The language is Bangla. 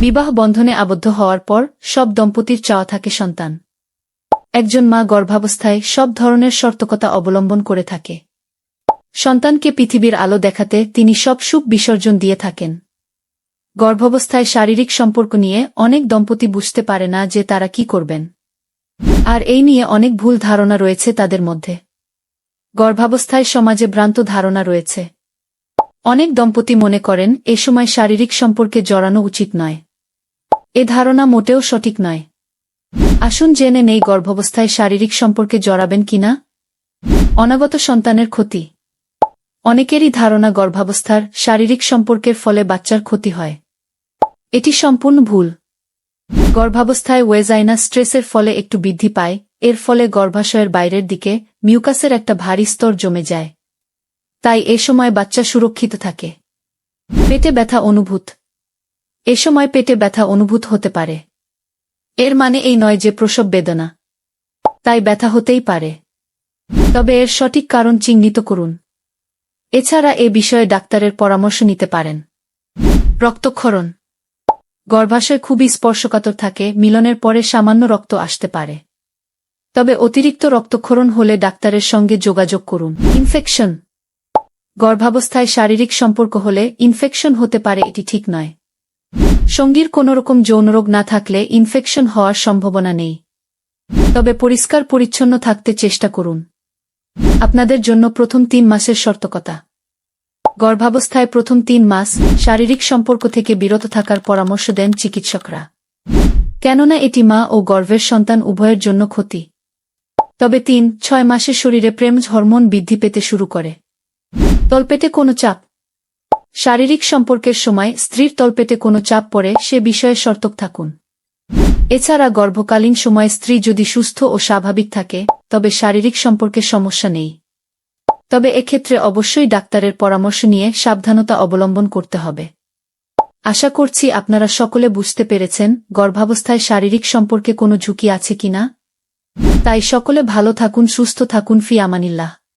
বিবাহ বন্ধনে আবদ্ধ হওয়ার পর সব দম্পতির চাওয়া থাকে সন্তান। একজন মা গর্ভাবস্থায় সব ধরনের সর্তকতা অবলম্বন করে থাকে। সন্তানকে পৃথিবীর আলো দেখাতে তিনি সব সুখ বিসর্জন দিয়ে থাকেন। গর্ভাবস্থায় শারীরিক সম্পর্ক নিয়ে অনেক দম্পতি বুঝতে পারে না যে তারা কি করবেন। আর এই নিয়ে অনেক ভুল ধারণা রয়েছে তাদের মধ্যে। গর্ভাবস্থায় সমাজে ভ্রান্ত ধারণা রয়েছে। অনেক দম্পতি মনে করেন, এ সময় শারীরিক সম্পর্কে জড়ানো উচিত নয়। এ ধারণা মোটেও সঠিক নয়। আসুন জেনে নেই গর্ভাবস্থায় শারীরিক সম্পর্কে জড়াবেন কিনা। অনাগত সন্তানের ক্ষতি। অনেকেরই ধারণা গর্ভাবস্থার শারীরিক সম্পর্কের ফলে বাচ্চার ক্ষতি হয়। এটি সম্পূর্ণ ভুল। গর্ভাবস্থায় ওয়েজাইনা স্ট্রেসের ফলে একটু বৃদ্ধি পায়, এর ফলে গর্ভাশয়ের বাইরের দিকে মিউকাসের একটা ভারী স্তর জমে যায়। তাই এ সময় বাচ্চা সুরক্ষিত থাকে। পেটে ব্যথা অনুভূত। এ সময় পেটে ব্যথা অনুভূত হতে পারে। এর মানে এই নয় যে প্রসব বেদনা। তাই ব্যথা হতেই পারে। তবে এর সঠিক কারণ চিহ্নিত করুন। এছাড়া এ বিষয়ে ডাক্তারের পরামর্শ নিতে পারেন। রক্তক্ষরণ। গর্ভাশয় খুবই স্পর্শকাতর থাকে, মিলনের পরে সামান্য রক্ত আসতে পারে। তবে অতিরিক্ত রক্তক্ষরণ হলে ডাক্তারের সঙ্গে যোগাযোগ করুন। ইনফেকশন। গর্ভাবস্থায় শারীরিক সম্পর্ক হলে ইনফেকশন হতে পারে, এটি ঠিক নয়। সঙ্গীর কোনোরকম যৌনরোগ না থাকলে ইনফেকশন হওয়ার সম্ভাবনা নেই। তবে পরিষ্কার পরিচ্ছন্ন থাকতে চেষ্টা করুন। আপনাদের জন্য প্রথম তিন মাসের সর্তকতা গর্ভাবস্থায় প্রথম তিন মাস শারীরিক সম্পর্ক থেকে বিরত থাকার পরামর্শ দেন চিকিৎসকরা। কেননা এটি মা ও গর্ভের সন্তান উভয়ের জন্য ক্ষতি। তবে তিন, ছয় মাসে শরীরে প্রেম হরমোন বৃদ্ধি পেতে শুরু করে। তলপেটে কোনো চাপ শারীরিক সম্পর্কের সময় স্ত্রীর তলপেটে কোনো চাপ পড়ে, সে বিষয়ে সতর্ক থাকুন। এছাড়া গর্ভকালীন সময় স্ত্রী যদি সুস্থ ও স্বাভাবিক থাকে, তবে শারীরিক সম্পর্কে সমস্যা নেই। তবে এক্ষেত্রে অবশ্যই ডাক্তারের পরামর্শ নিয়ে সাবধানতা অবলম্বন করতে হবে। আশা করছি আপনারা সকলে বুঝতে পেরেছেন গর্ভাবস্থায় শারীরিক সম্পর্কে কোনো ঝুঁকি আছে কিনা। তাই সকলে ভালো থাকুন, সুস্থ থাকুন। ফি আমানিল্লাহ।